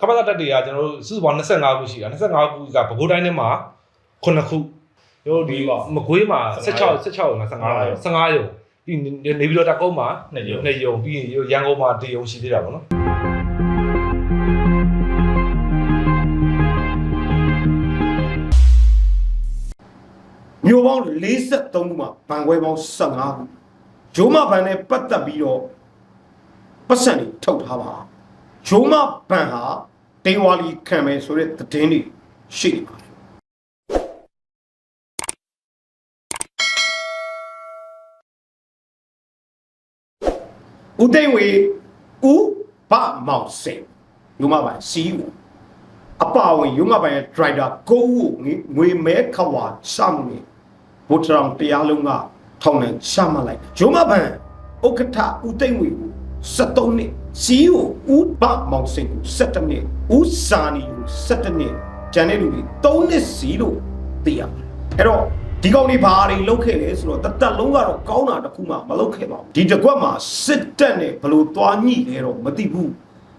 ကပ္ပတက်တွေကကျွန်တော်တို့စုစုပေါင်း25ခုရှိတာ25ခုကပဲခူးတိုင်းထဲမှာ9ခုတို့ဒီမကွေးမှာ16 16လား15 15ရုံပြီးနေပြီးတော့တကုန်းမှာနှစ်ရုံနှစ်ရုံပြီးရန်ကုန်မှာတရုံရှိသေးတာပေါ့နော်မျိုးပေါင်း43ခုမှာဘန်ခွဲပေါင်း15ခုဂျိုးမဘန်နဲ့ပတ်သက်ပြီးတော့ပတ်စံတွေထုတ်ထားပါဂျိုးမဘန်ဟာ တေဝါလီခံမယ်ဆိုတဲ့သတင်းတွေရှိနေပါတယ်ဦးသိန်းဝေဦးဗမောင်စင်ဂျိုးမဘန် CEO အပါအဝင်ရုံးမပိုင်ရဲ့ driver ကိုဦးကိုငွေမဲခဝါစမှုနေဘုထရောင်တရားလုံးကထောင်နဲ့ရှာမလိုက်ရုံးမပိုင်ဥက္ကဋ္ဌဦးသိမ့်ဝေကို 73နှစ်စီကိုဦးဘမောင်စင်ကို17နှစ်ဦးစာနီကို17နှစ်ကျန်တဲ့လူတွေ3နှစ်စီလို့သိရပါတယ်အဲ့တော့ဒီကောင်တွေဘာတွေလုပ်ခဲ့လဲဆိုတော့တသက်လုံးကတော့ကောင်းတာတစ်ခုမှမလုပ်ခဲ့ပါဘူးဒီတစ်ကွက်မှာစစ်တပ်နဲ့ဘလို့သွားညှိလဲတော့မသိဘူး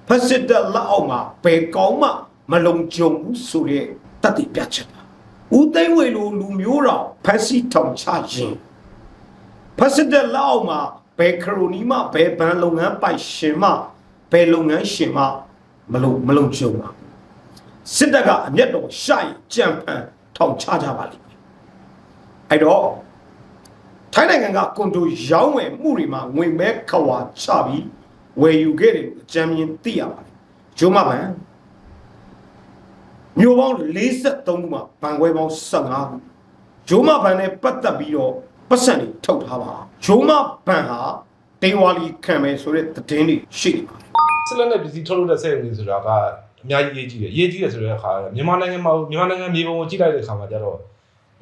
ဖက်စစ်တပ်လက်အောက်မှာဘယ်ကောင်းမှမလုံခြုံဘူးဆိုတဲ့တတ်သိပြချက်ပါဦးသိန်းဝေလိုလူမျိုးတော်ဖက်စစ်ထောင်ချရင်ဖက်စစ်တပ်လက်အောက်မှာ ဘယ်ခရိုနီမှဘယ်ဘဏ်လုပ်ငန်းပိုင်ရှင်မှဘယ်လုပ်ငန်းရှင်မှမလုံမလုံခြုံပါစစ်တပ်ကအမျက်တော်ရှာရင်ကြံဖန်ထောင်ချကြပါလိမ့်မယ်အဲ့တော့ထိုင်းနိုင်ငံကကွန်ဒိုရောင်းဝယ်မှုတွေမှာငွေမဲခဝါချပြီးဝယ်ယူခဲ့တယ်လို့အကြမ်းမြင်သိရပါတယ်ဂျိုးမဘန်မျိုးပေါင်း43ခုမှာဘန်ခွဲပေါင်း15ခုဂျိုးမဘန်နဲ့ပတ်သက်ပြီးတော့ ပတ်စံတွေထုတ်ထားပါဂျိုးမဘန်ဟာတေဝါလီခံမယ်ဆိုတဲ့သတင်းတွေရှိနေပါတယ်စစ်လက်နဲ့ပစ္စည်းထုတ်လုပ်တဲ့စက်ရုံတွေဆိုတာကအများကြီးအရေးကြီးတယ်အရေးကြီးတယ်ဆိုတဲ့အခါမြန်မာနိုင်ငံမှာမြန်မာနိုင်ငံမြေပုံကိုကြည့်လိုက်တဲ့အခါမှာကျတော့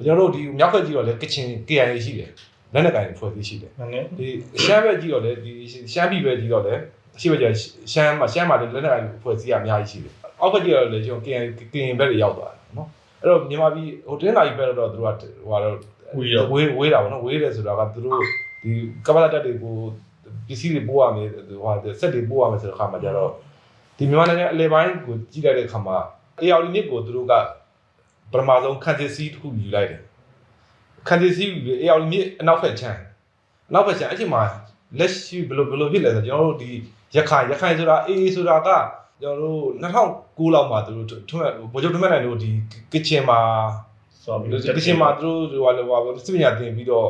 ကျွန်တော်တို့ဒီမြောက်ဘက်ကြည့်တော့လေကချင် KIA ရှိတယ်လက်နက်ကင်ဖွဲ့စည်းရှိတယ်မှန်တယ်ဒီရှမ်းဘက်ကြည့်တော့လေဒီရှမ်းပြည်ဘက်ကြည့်တော့လေအရှိဘက်ကျရှမ်းမှာရှမ်းမှာလည်းလက်နက်ကင်ဖွဲ့စည်းရအများကြီးရှိတယ်အောက်ဘက်ကြည့်တော့လေကျွန်တော် KIA KIA ဘက်တွေရောက်သွားတယ်နော်အဲ့တော့မြန်မာပြည်ဟိုတင်းလာကြီးဘက်တော့သူတို့ကဟိုကတော့ ဝီတော့ဝေးဝေးတာပေါ့နော်ဝေးတယ်ဆိုတာကသူတို့ဒီကမ္ဘာတက်တွေကိုပစ္စည်းတွေပို့ရမယ်ဟိုဟာစက်တွေပို့ရမယ်ဆိုတဲ့ခါမှာကျတော့ဒီမြန်မာနိုင်ငံအလဲပိုင်းကိုကြည့်လိုက်တဲ့ခါမှာ AR မြစ်ကိုသူတို့ကပထမဆုံးခန်းစစ်စီးတစ်ခုယူလိုက်တယ်ခန်းစစ်စီးယူပြီး AR မြစ်အနောက်ဖက်ချမ်းအနောက်ဖက်ချမ်းအဲ့ဒီမှာလက်ရှိဘယ်လိုဘယ်လိုဖြစ်လဲဆိုတော့ကျွန်တော်တို့ဒီရခိုင်ရခိုင်ဆိုတာ AA ဆိုတာကကျွန်တော်တို့2009လောက်မှာသူတို့ထွန်းဗိုလ်ချုပ်ထွန်းမြတ်နိုင်တို့ဒီကချင်မှာ ဆိုပြီးဒီကချင်မှာသူတို့ဟိုဟာဟိုစစ်ပညာသင်ပြီးတော့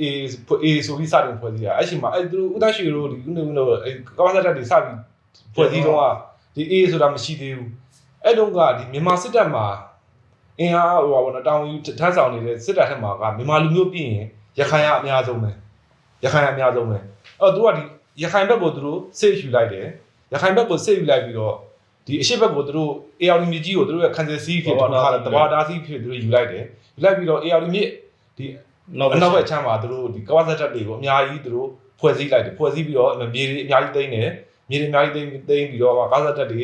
အေးအေးဆိုပြီးစတင်ဖွဲ့စည်းတာအဲ့ချိန်မှာအဲ့သူတို့ဦးတန်းရွှေတို့ဒီဦးနေဦးတို့အဲ့ကမ္ဘာစစ်တပ်တွေစပြီးဖွဲ့စည်းတော့ဒီအေးဆိုတာမရှိသေးဘူးအဲ့တုန်းကဒီမြန်မာစစ်တပ်မှာအင်အားဟိုဟာဘောနော်တောင်ယူထမ်းဆောင်နေတဲ့စစ်တပ်ထက်မှာကမြန်မာလူမျိုးပြည်ရင်ရခိုင်ကအများဆုံးပဲရခိုင်ကအများဆုံးပဲအဲ့တော့သူကဒီရခိုင်ဘက်ကိုသူတို့စိတ်ယူလိုက်တယ်ရခိုင်ဘက်ကိုစိတ်ယူလိုက်ပြီးတော့ ဒီအရှိဘက်ကိုသူတို့ AR မြစ်ကြီးကိုသူတို့ရဲ့ခံစစ်စီးဖြစ်တဘာတဘာတာစီးဖြစ်သူတို့ယူလိုက်တယ်ယူလိုက်ပြီးတော့ AR မြစ်ဒီနောက်အနောက်ဘက်အခြမ်းမှာသူတို့ဒီကဝါဆက်တက်တွေကိုအများကြီးသူတို့ဖွဲ့စည်းလိုက်တယ်ဖွဲ့စည်းပြီးတော့မြေတွေအများကြီးသိမ်းတယ်မြေတွေအများကြီးသိမ်းသိမ်းပြီးတော့ကဝါဆက်တက်တွေ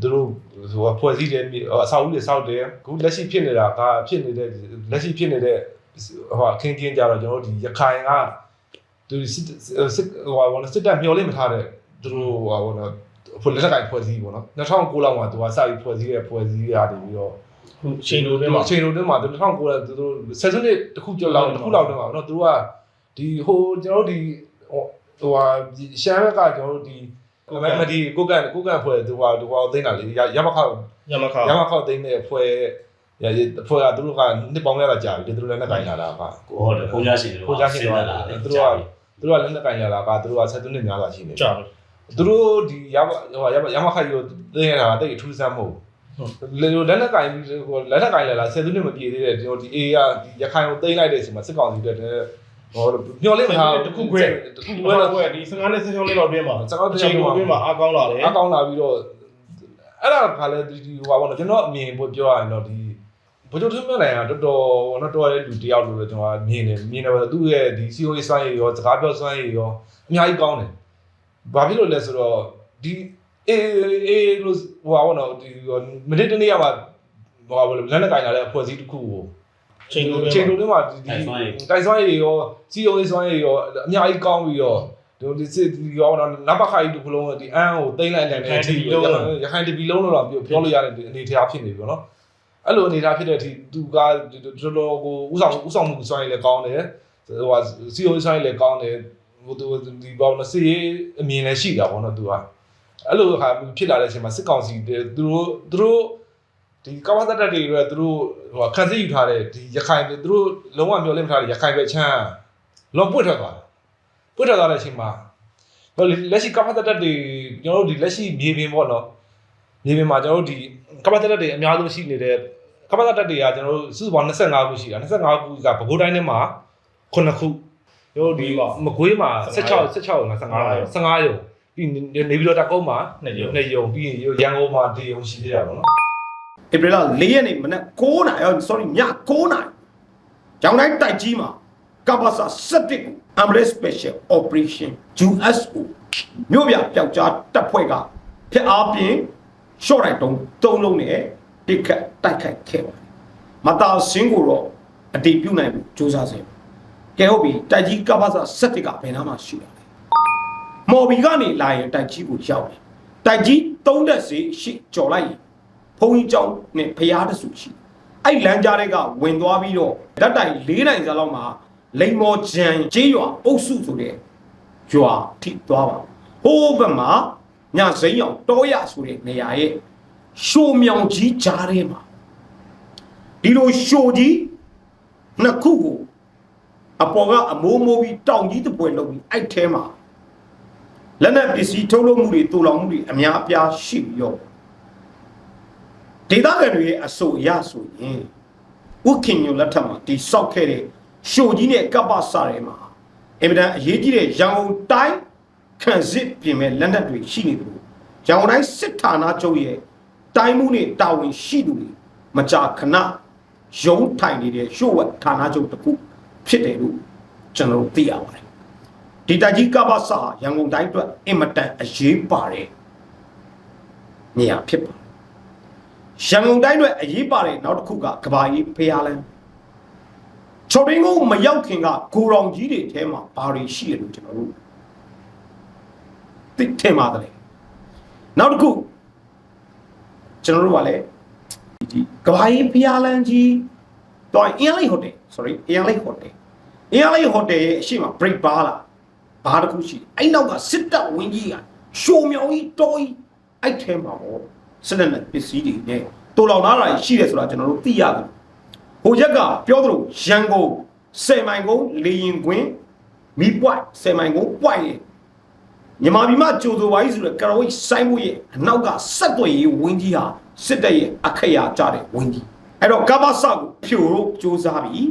သူတို့ဟိုဖွဲ့စည်းတယ်အဆောက်အဦတွေစောက်တယ်အခုလက်ရှိဖြစ်နေတာကဖြစ်နေတဲ့လက်ရှိဖြစ်နေတဲ့ဟိုအခင်းကျင်းကြတော့ကျွန်တော်တို့ဒီရခိုင်ကသူစစ်စစ်ဟိုဘောစစ်တပ်မျောလေးမထားတဲ့သူတို့ဟိုဘောနော် ဖွဲ့လက်ထက်ကင်ဖွဲ့စည်းပေါ့နော်2009လောက်မှာသူကစပြီးဖွဲ့စည်းတဲ့ဖွဲ့စည်းရနေပြီးတော့ခုချိန်လိုတွင်းမှာချိန်လိုတွင်းမှာ2009လောက်သူတို့ဆယ်စုနှစ်တစ်ခုကျော်လောက်တစ်ခုလောက်တွင်းမှာပေါ့နော်သူတို့ကဒီဟိုကျွန်တော်တို့ဒီဟိုဟာရှမ်းဘက်ကကျွန်တော်တို့ဒီကိုကန်မဒီကိုကန်ကိုကန်ဖွဲ့သူကသူကသိနေတာလေရမခောက်ရမခောက်ရမခောက်သိနေဖွဲ့ရရဖွဲ့ကသူတို့ကနှစ်ပေါင်းများတာကြာပြီသူတို့လည်းလက်ကင်လာတာကကိုဟုတ်တယ်ဘုရားရှင်တို့ဘုရားရှင်တို့ကသူတို့ကသူတို့ကလည်းလက်ကင်လာတာကသူတို့ကဆယ်စုနှစ်များတာရှိနေကြာပြီ သူတို့ဒီရမဟိုရမရမခိုက်ရောသိနေတာကတိတ်အထူးဆန်းမဟုတ်လေလက်လက်ကင်ဟိုလက်လက်ကင်လာလာဆယ်စုနှစ်မပြည့်သေးတဲ့ကျွန်တော်ဒီ A ကဒီရခိုင်ကိုသိမ်းလိုက်တဲ့အချိန်မှာစစ်ကောင်စီတက်တဲ့ဟိုမျော်လင့်မထားတခုခွဲတခုဒီခွဲဘက်တော့ကွယ်ဒီ15နဲ့16လေးလောက်တွင်းမှာစကောက်တချိန်ည်းလိုတော့တွင်းမှာအားကောင်းလာတယ်အကောင်းလာပြီးတော့အဲ့ဒါကလည်းဒီဟိုပါဘောနော်ကျွန်တော်အမြင်ပြောရရင်တော့ဒီဘိုးချုပ်ထွန်းမြတ်နိုင်ကတော်တော်တော့တော်ရတဲ့လူတယောက်လို့လည်းကျွန်တော်မြင်တယ်မြင်တယ်သူ့ရဲ့ဒီ COA စွမ်းရည်ရောစကားပြောစွမ်းရည်ရောအများကြီးကောင်းတယ် ဘာဖြစ်လို့လဲဆိုတော့ဒီအေးအေးလို့ဟိုပါဘောနော်ဒီမနစ်တနေ့ကမှဟိုပါဘောလက်နဲ့ကင်လာတဲ့အဖွဲ့အစည်းတစ်ခုကိုချိန်လိုတွင်းချိန်မှာလိုတွင်းမှာဒီဒီတိုက်စွမ်းရည်ရောစီယုံရေးစွမ်းရည်ရောအများကြီးကောင်းပြီးတော့ဒီစစ်ဒီရောတော့နဘခါကြီးတို့ဘလုံးဒီအန်းကိုတိမ့်လိုက်တယ်တဲ့အထိရခိုင်တပီလုံးတော့ပြောလို့ရတဲ့အနေထားဖြစ်နေပြီနော်အဲ့လိုအနေထားဖြစ်တဲ့အထိသူကတော်တော်ကိုဥဆောင်ဥဆောင်မှုစွမ်းရည်လည်းကောင်းတယ်ဟိုဟာစီယိုစွမ်းရည်လည်းကောင်းတယ် ဟိုသူဒီဘောနော်စီအမြင်လည်းရှိတာပေါ့နော်သူကအဲ့လိုဟာဖြစ်လာတဲ့အချိန်မှာစစ်ကောင်စီသူတို့သူတို့ဒီကမ္ဘာတတက်တွေတွေသူတို့ဟိုခန်းစစ်ယူထားတဲ့ဒီရခိုင်သူတို့လုံးဝမျောလင့်မထားတဲ့ရခိုင်ပဲချမ်းလောပွတ်ထွက်သွားတယ်ပွတ်ထွက်သွားတဲ့အချိန်မှာဟိုလက်ရှိကမ္ဘာတတက်တွေကျွန်တော်တို့ဒီလက်ရှိမြေပြင်ပေါ့နော်မြေပြင်မှာကျွန်တော်တို့ဒီကမ္ဘာတတက်တွေအများဆုံးရှိနေတဲ့ကမ္ဘာတတက်တွေကကျွန်တော်တို့စုစုပေါင်း25ခုရှိတာ25ခုကပဲခူးတိုင်းထဲမှာ9ခုကျွန် တော်တို့ဒီမကွေးမှာ16 16လား15 15ရုံပြီးနေပြီးတော့တကုန်းမှာနှစ်ရုံနှစ်ရုံပြီးရန်ကုန်မှာဒီရုံရှိသေးတာပေါ့နော်ဧပြီလ၄ရက်နေ့မနက်9နာရီ sorry ည9နာရီကျောင်းတိုင်းတိုက်ကြီးမှာကပ္ပစာ7ကို Umbrella Special Operation USO မြို့ပြပျောက်ကြားတပ်ဖွဲ့ကဖျက်အားပြင်းရှော့လိုက်တုံးသုံးလုံးနဲ့တိခတ်တိုက်ခိုက်ခဲ့ပါတယ်မတာစင်းကိုတော့အတိပြုတ်နိုင်မှုစူးစမ်းစေ ကဲဟုတ်ပြီတိုက်ကြီးကပ္ပစာ7ကဘယ်နာမှရှိတာလဲမော်ဘီကနေလာရင်တိုက်ကြီးကိုရောက်တယ်တိုက်ကြီးသုံးသက်စီရှိကြော်လိုက်ရင်ဘုံကြီးကျောင်းနဲ့ဖျားတဆူရှိအဲ့လမ်းကြားတွေကဝင်သွားပြီးတော့ဓာတ်တိုင်၄နိုင်စားလောက်မှာလိန်မော်ဂျန်ကျေးရွာအုပ်စုဆိုတဲ့ရွာထိသွားပါဟိုးဘက်မှာညစိမ်းအောင်တောရဆိုတဲ့နေရာရဲ့ရှိုးမြောင်ကြီးကြားထဲမှာဒီလိုရှိုးကြီးနှစ်ခုကို အပေါ်ကအမိုးမိုးပြီးတောင်ကြီးတစ်ပွဲလုပ်ပြီးအဲ့ထဲမှာလက်နက်ပစ္စည်းထုတ်လုပ်မှုတွေတူလောင်မှုတွေအများအပြားရှိပြီးတော့ဒေသခံတွေရဲ့အဆိုအရဆိုရင်ဥခင်ညိုလက်ထက်မှာတိဆောက်ခဲ့တဲ့ရှိုကြီးနဲ့ကပ္ပစာတွေမှာအင်မတန်အရေးကြီးတဲ့ရန်ကုန်တိုင်းခန့်စစ်ပြင်မဲ့လက်နက်တွေရှိနေတယ်လို့ရန်ကုန်တိုင်းစစ်ဌာနချုပ်ရဲ့တိုင်းမှုနဲ့တာဝန်ရှိသူတွေမကြာခဏရုံးထိုင်နေတဲ့ရှို့ဝက်ဌာနချုပ်တစ်ခု ဖြစ်တယ်လို့ကျွန်တော်တို့သိရပါတယ်ဒီတိုက်ကြီးကပ္ပစာရန်ကုန်တိုင်းအတွက်အင်မတန်အရေးပါတဲ့နေရာဖြစ်ပါတယ်ရန်ကုန်တိုင်းအတွက်အရေးပါတဲ့နောက်တစ်ခုကကဘာကြီးဖျားလန်းချော်ရင်းကိုမရောက်ခင်ကကိုရောင်ကြီးတွေထဲမှာဘာတွေရှိရလို့ကျွန်တော်တို့သိထင်ပါတယ်နောက်တစ်ခုကျွန်တော်တို့ကလည်းဒီကဘာကြီးဖျားလန်းကြီး တော့အင်းလေးဟိုတယ် sorry အင်းလေးဟိုတယ်အင်းလေးဟိုတယ်ရဲ့အရှိမ break bar လားဘာတစ်ခုရှိတယ်အဲ့နောက်ကစစ်တပ်ဝင်းကြီးကရှိုးမြောင်ကြီးတော်ကြီးအဲ့ထဲမှာပေါ့စစ်လက်နဲ့ပစ္စည်းတွေနဲ့တူလောင်လာတာရှိတယ်ဆိုတာကျွန်တော်တို့သိရတယ်။ဟိုရက်ကပြောသလိုရန်ကုန်ဆယ်မိုင်ကုန်းလေရင်ကွင်းမီပွိုက်ဆယ်မိုင်ကုန်းပွိုက်ရဲ့မြန်မာပြည်မှာကြိုဆိုပါကြီးဆိုတဲ့ကရဝိတ်ဆိုင်မှုရဲ့အနောက်ကဆက်သွယ်ရေးဝင်းကြီးဟာစစ်တပ်ရဲ့အခရာကြတဲ့ဝင်းကြီး အဲ့တော့ကဘာဆကိုဖြိုလို့စူးစမ်းပြီး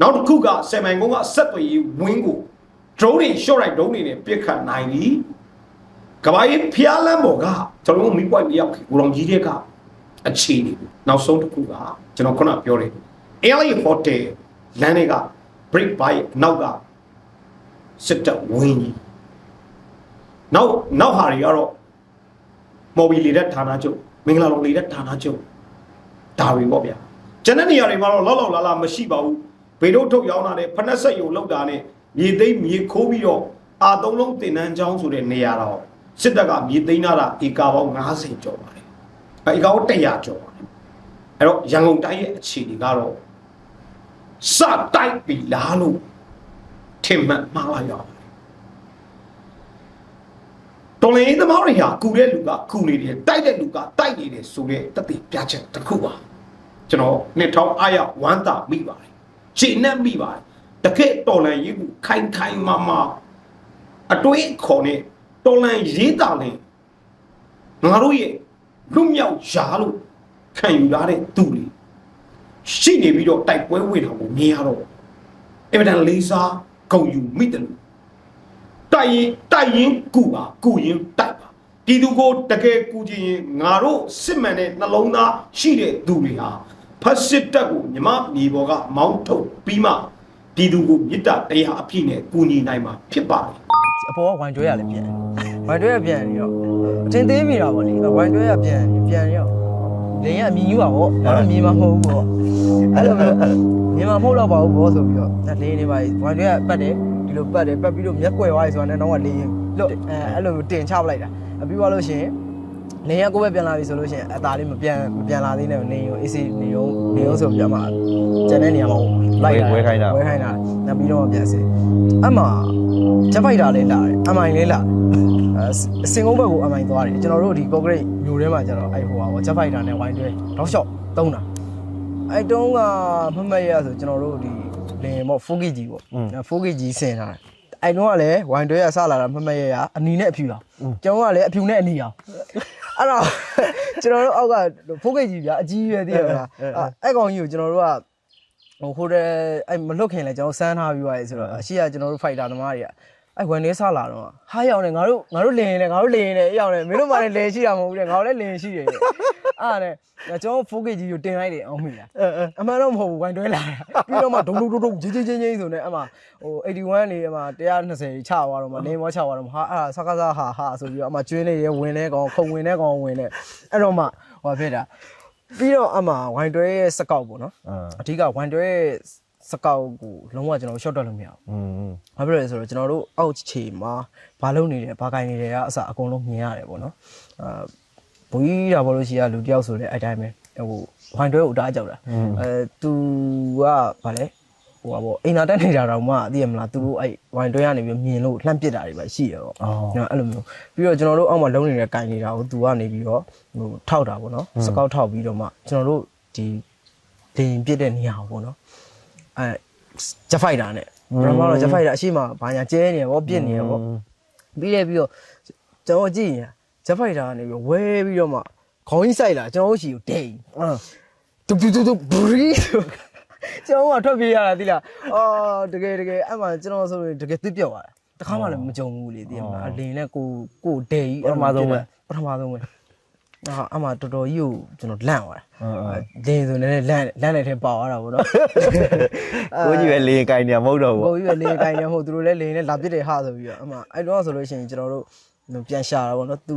နောက်တစ်ခုကဆယ်မိုင်ကုန်းကဆက်သွယ်ရေးဝင်းကို drone တွေ short right drone တွေနဲ့ပစ်ခတ်နိုင်ပြီကဘာကြီးဖျားလမ်းပေါ်ကကျွန်တော်တို့မိပွိုက်မရောက်ခင်ကိုရောင်ကြီးတွေကအခြေအနေကိုနောက်ဆုံးတစ်ခုကကျွန်တော်ခုနပြောတယ် LA Hotel လမ်းတွေက break by အနောက်ကစစ်တပ်ဝင်းကြီးနောက်နောက်ဟာတွေကတော့မော်ဘီလေတဲ့ဌာနချုပ်မင်္ဂလာလုံးလေတဲ့ဌာနချုပ် ဒါတွေပေါ့ဗျာကျန်တဲ့နေရာတွေမှာတော့လောက်လောက်လာလာမရှိပါဘူးဘေတို့ထုတ်ရောင်းတာနဲ့ဖနက်ဆက်ယုံလောက်တာနဲ့မြေသိမ်းမြေခိုးပြီးတော့အာသုံးလုံးတင်နန်းချောင်းဆိုတဲ့နေရာတော့စစ်တပ်ကမြေသိမ်းလာတာဧကပေါင်း90ကျော်ပါတယ်အဲဧကပေါင်း100ကျော်ပါတယ်အဲ့တော့ရန်ကုန်တိုင်းရဲ့အခြေအနေကတော့စတိုက်ပြီလားလို့ထင်မှတ်မှားလိုက်ရပါတယ် တော်လည်းသမားတွေဟာကူတဲ့လူကကူနေတယ်တိုက်တဲ့လူကတိုက်နေတယ်ဆိုတဲ့တသက်ပြချက်တစ်ခုပါကျွန်တော်နှစ်ထောင်အားရဝမ်းသာမိပါတယ်ချိန်နဲ့မိပါတယ်တကယ်တော်လည်းရေးကူခိုင်ခိုင်မာမာအတွေးခေါ်နဲ့တော်လန်ရေးတာလဲငါတို့ရဲ့လွတ်မြောက်ရာလို့ခံယူရတဲ့သူတွေရှိနေပြီးတော့တိုက်ပွဲဝင်တာကိုမြင်ရတော့အင်မတန်လေးစားဂုံယူမိတယ်လို့ တိုက်ရင်တိုက်ရင်ကူပါကူရင်တိုက်ပါပြည်သူကိုတကယ်ကူချင်ရင်ငါတို့စစ်မှန်တဲ့နှလုံးသားရှိတဲ့သူတွေဟာဖတ်စစ်တပ်ကိုမြမမြေပေါ်ကမောင်းထုတ်ပြီးမှပြည်သူကိုမြစ်တာတရားအပြည့်နဲ့ကူညီနိုင်မှာဖြစ်ပါတယ်အပေါ်ကဝိုင်တွဲရလည်းပြန်ဝိုင်တွဲရပြန်ပြီးတော့အထင်သေးမိတာပေါ့လေဝိုင်တွဲရပြန်ပြန်ရောလင်းရအမြင်ယူပါဗောဒါတော့မြင်မှာမဟုတ်ဘူးဗောအဲ့လိုမျိုးမြင်မှာမဟုတ်တော့ပါဘူးဗောဆိုပြီးတော့လင်းနေပါဝိုင်တွဲရပတ်တယ် ဒီဒီလိုပတ်တယ်ပတ်ပြီးတော့မျက်ကွယ်သွားပြီဆိုတာနဲ့တော့ကလေရင်လွတ်အဲအဲ့လိုတင်ချပလိုက်တာပြီးသွားလို့ရှိရင်နေရကိုပဲပြန်လာပြီဆိုလို့ရှိရင်အသားလေးမပြန်မပြန်လာသေးနဲ့နေရော AC နေရောနေရောဆိုပြန်มาကျန်တဲ့နေရာမှာလိုက်ဝဲခိုင်းတာနောက်ပြီးတော့ပြန်စေအမှချက်ဖိုက်တာလေးလာတယ်အမိုင်လေးလာအစင်ကုန်းဘက်ကိုအမိုင်သွားတယ်ကျွန်တော်တို့ဒီ concrete မျိုးထဲမှာကျတော့အဲ့ဟိုပါချက်ဖိုက်တာနဲ့ဝိုင်းတွဲတောက်လျှောက်တုံးတာအဲ့တုံးကမမရဆိုကျွန်တော်တို့ဒီ လင်ပေါ့ 4kg ကြီးပေါ့ 4kg ဆင်ထားတယ်အဲ့တော့ကလည်းဝိုင်းတွဲရဆလာတာမမရရအနီနဲ့အဖြူအောင်ကျွန်တော်ကလည်းအဖြူနဲ့အနီအောင်အဲ့တော့ကျွန်တော်တို့အောက်က 4kg ကြီးဗျာအကြီးရွယ်သေးတယ်ဗျာအဲ့ကောင်ကြီးကိုကျွန်တော်တို့ကဟိုဟိုတယ်အဲ့မလွတ်ခင်လဲကျွန်တော်စမ်းထားပြီးသွားပြီဆိုတော့အရှိကကျွန်တော်တို့ fighter သမားတွေက အဲ့ဝန်လေးဆလာတော့ဟာရောက်နေငါတို့ငါတို့လင်နေငါတို့လင်နေရောက်နေမင်းတို့မှလည်းလင်ရှိတာမဟုတ်ဘူးတဲ့ငါတို့လည်းလင်ရှိတယ်တဲ့အားနဲ့ကျွန်တော် 4kg ကြီးကိုတင်လိုက်တယ်အောင်မိလားအမှန်တော့မဟုတ်ဘူးဝိုင်းတွဲလာတာပြီးတော့မှဒုံဒုံဒုံဒုံဂျင်းဂျင်းဂျင်းဂျင်းဆိုနေအမှဟို81နေအမှ120ချသွားတော့မှနေမောချသွားတော့မှဟာအဲ့ဆကားစားဟာဟာဆိုပြီးတော့အမှကျွင်းနေရဝင်နေကောင်ခုံဝင်နေကောင်ဝင်နေအဲ့တော့မှဟိုဖြစ်တာပြီးတော့အမှဝိုင်းတွဲရဲ့စကောက်ပေါ့နော်အဓိကဝိုင်းတွဲရဲ့ စကောက်ကိုလုံးဝကျွန်တော်ရှော့တက်လို့မရဘူးอืมဘာဖြစ်လဲဆိုတော့ကျွန်တော်တို့အောက်ခြေမှာဘာလုပ်နေတယ်ဘာကင်နေတယ်ကအစအကုန်လုံးမြင်ရတယ်ပေါ့နော်အာဘွေးတာဘောလို့ရှိရလူတယောက်ဆိုလဲအဲ့တိုင်းပဲဟိုဝိုင်တွဲကိုတားကြောက်တာအဲသူကဗာလဲဟိုပါပေါ့အိမ်သာတက်နေတာတော့မှသိရမလားသူတို့အဲ့ဝိုင်တွဲကနေပြီးမြင်လို့လှမ်းပစ်တာတွေပဲရှိရပေါ့နော်အဲ့လိုမျိုးပြီးတော့ကျွန်တော်တို့အောက်မှာလုံးနေတဲ့ကင်နေတာကိုသူကနေပြီးတော့ဟိုထောက်တာပေါ့နော်စကောက်ထောက်ပြီးတော့မှကျွန်တော်တို့ဒီဒင်ပစ်တဲ့နေရာကိုပေါ့နော် အဲဂျက်ဖိုက်တာနဲ့ပထမတော့ဂျက်ဖိုက်တာအရှိမဘာညာကျဲနေရပေါ့ပြစ်နေရပေါ့ပြီးတယ်ပြီးတော့ကျွန်တော်ကြည့်ရင်ဂျက်ဖိုက်တာကနေပြီးဝဲပြီးတော့မှခေါင်းကြီးဆိုင်လာကျွန်တော်တို့ရှိကိုတိတ်တူတူတူတူဘရီကျွန်တော်ကထွက်ပြေးရတာသိလားအော်တကယ်တကယ်အဲ့မှာကျွန်တော်ဆိုရင်တကယ်သိပြောက်သွားတာတခါမှလည်းမကြုံဘူးလေသိရမလားအလင်းနဲ့ကိုကိုဒဲကြီးပထမဆုံးပဲပထမဆုံးပဲ အာအမှတော်တော်ကြီးကိုကျွန်တော်လန့်သွားတာဒင်းဆိုနေလန့်လန့်နေတဲ့ပေါသွားတာဗောနော်ကိုကြီးပဲလေကင်နေမဟုတ်တော့ဘူးကိုကြီးပဲလေကိုင်းနေဟုတ်သူတို့လည်းလေနဲ့လာပစ်တယ်ဟာဆိုပြီးတော့အမှအဲ့တော့ဆိုလို့ရှိရင်ကျွန်တော်တို့ပြန်ရှာတာဗောနော်သူ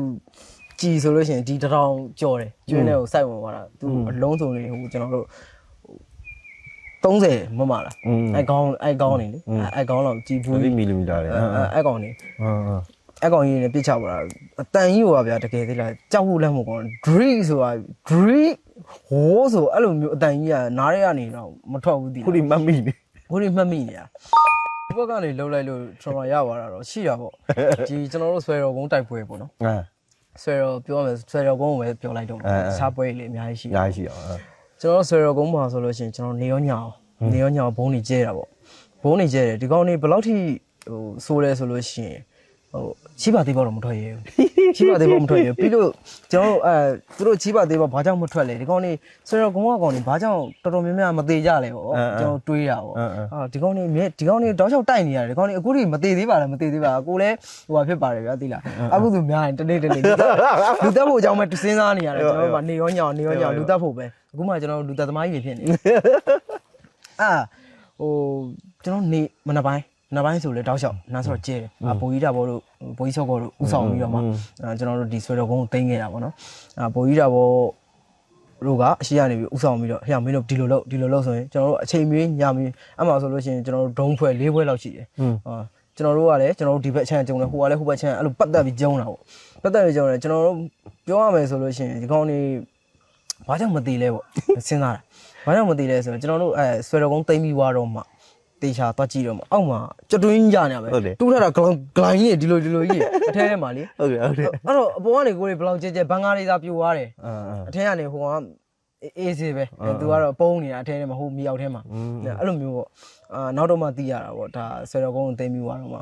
ကြည်ဆိုလို့ရှိရင်ဒီတစ်ထောင်ကြော်တယ်ကျွင်းထဲကိုစိုက်ဝင်သွားတာသူအလုံးစုံနေဟိုကျွန်တော်တို့30မမလားအဲ့ကောင်းအဲ့ကောင်းနေလေအဲ့ကောင်းတော့ကြည်ဘူး50မီလီမီတာလေအဲ့ကောင်းနေဟုတ်ဟုတ် အဲ့ကောင်ကြီးနေပြစ်ချပါတာအတန်ကြီးဟိုပါဗျာတကယ်သေးလားကြောက်ဖို့လည်းမဟုတ်ကော drink ဆိုတာ drink ဟိုးဆိုအဲ့လိုမျိုးအတန်ကြီးကနားရဲကနေတော့မထွက်ဘူးတည်ခုဒီမတ်မိနေကိုရီမှတ်မိနေတာဒီဘက်ကနေလှုပ်လိုက်လို့ကျွန်တော်ရသွားတာတော့ရှိတာပေါ့ဒီကျွန်တော်တို့ဆွဲတော်ကုန်းတိုက်ပွဲပေါ့နော်အာဆွဲတော်ပြောမယ်ဆွဲတော်ကုန်းကိုပဲပြောလိုက်တော့မယ်စားပွဲလေးအများကြီးရှိညာရှိအောင်ကျွန်တော်ဆွဲတော်ကုန်းမှာဆိုလို့ရှိရင်ကျွန်တော်နေရောညောင်နေရောညောင်ဘုံနေကျဲတာပေါ့ဘုံနေကျဲတယ်ဒီကောင်နေဘယ်လောက်ထိဟိုဆိုးလဲဆိုလို့ရှိရင် ဟိုချီးပါသေးပေါ့တော့မထွက်ရဲဘူးချီးပါသေးပေါ့မထွက်ရဲဘူးပြီးလို့ကျွန်တော်အဲသူတို့ချီးပါသေးပေါ့ဘာကြောင့်မထွက်လဲဒီကောင်နေဆွဲတော်ကုန်းကကောင်နေဘာကြောင့်တော်တော်များများမသေးကြလဲပေါ့ကျွန်တော်တွေးတာပေါ့အာဒီကောင်းနေမြဲဒီကောင်းနေတောက်လျှောက်တိုက်နေရတယ်ဒီကောင်းနေအခုထိမသေးသေးပါလားမသေးသေးပါဘူးကိုလည်းဟိုဟာဖြစ်ပါတယ်ဗျာသိလားအခုသူများရင်တနေ့တနေ့လူတက်ဖို့အကြောင်းပဲစဉ်းစားနေရတယ်ကျွန်တော်တို့ကနေရောညောင်နေရောညောင်လူတက်ဖို့ပဲအခုမှကျွန်တော်တို့လူတက်သမားကြီးတွေဖြစ်နေအာဟိုကျွန်တော်နေမနက်ပိုင်းမ နက်ပိုင်းဆိုလဲတောက်လျှောက်နားဆိုတော့ကျဲတယ်အာပိုကြီးတာဘောတို့ပိုကြီးဆော့ကောတို့ဥဆောင်ပြီးတော့မှအာကျွန်တော်တို့ဒီဆွဲတော်ကုန်းကိုတင်ခဲ့တာပေါ့နော်အာပိုကြီးတာဘောတို့ကအရှိရနေပြီးဥဆောင်ပြီးတော့ဟဲ့မင်းတို့ဒီလိုလုပ်ဒီလိုလုပ်ဆိုရင်ကျွန်တော်တို့အချိန်မီညမီအမှဆိုလို့ရှိရင်ကျွန်တော်တို့ဒုံးဖွဲ၄ဖွဲလောက်ရှိတယ်ဟာကျွန်တော်တို့ကလည်းကျွန်တော်တို့ဒီဘက်အချမ်းကျုံတယ်ဟိုကလည်းဟိုဘက်အချမ်းအဲ့လိုပတ်သက်ပြီးကျုံတာပေါ့ပတ်သက်ပြီးကျုံတယ်ကျွန်တော်တို့ပြောရမယ်ဆိုလို့ရှိရင်ဒီကောင်နေဘာကြောင့်မသေးလဲပေါ့စဉ်းစားတာဘာကြောင့်မသေးလဲဆိုတော့ကျွန်တော်တို့အဲဆွဲတော်ကုန်းတိမ့်ပြီးွားတော့မှ တေချာသွားကြည့်တော့မှအောက်မှာကြွတွင်းကြနေရပဲတူးထတာဂလောင်ဂလိုင်းကြီးဒီလိုဒီလိုကြီးအထဲထဲမှာလေဟုတ်ကဲ့ဟုတ်ကဲ့အဲ့တော့အပေါ်ကနေကိုယ်တွေဘယ်လောက်ကြဲကြဲဘန်ကားလေးသာပြိုသွားတယ်အာအာအထက်ကနေဟိုကအေးစေးပဲသူကတော့ပုံးနေတာအထက်ထဲမှာဟိုမြောက်ထဲမှာအဲ့လိုမျိုးပေါ့အာနောက်တော့မှသိရတာပေါ့ဒါဆွဲတော်ကုန်းကိုသိမ်းပြီးသွားတော့မှ